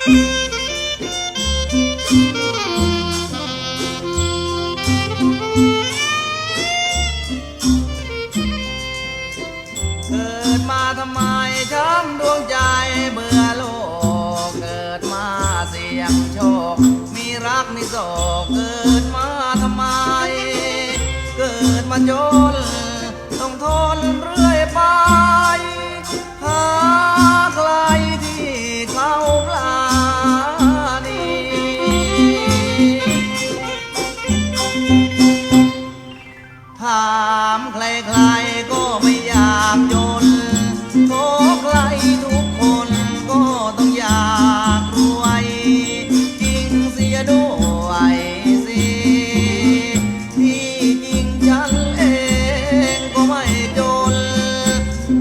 เกิดมาทำไมช้ำดวงใจเบื่อโลก เกิดมาเสียงโชค มีรักมีโกเกิดมาทำไม เกิดมาจนต้องทนเรื่อยไป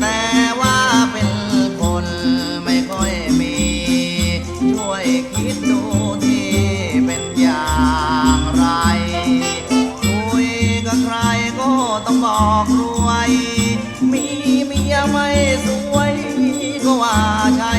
แต่ว่าเป็นคนไม่ค่อยมี ช่วยคิดดูที่เป็นอย่างไร คุยกัใครก็ต้องบอกรวย มีเมียไม่สวยก็ว่าใช้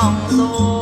放松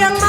ยัง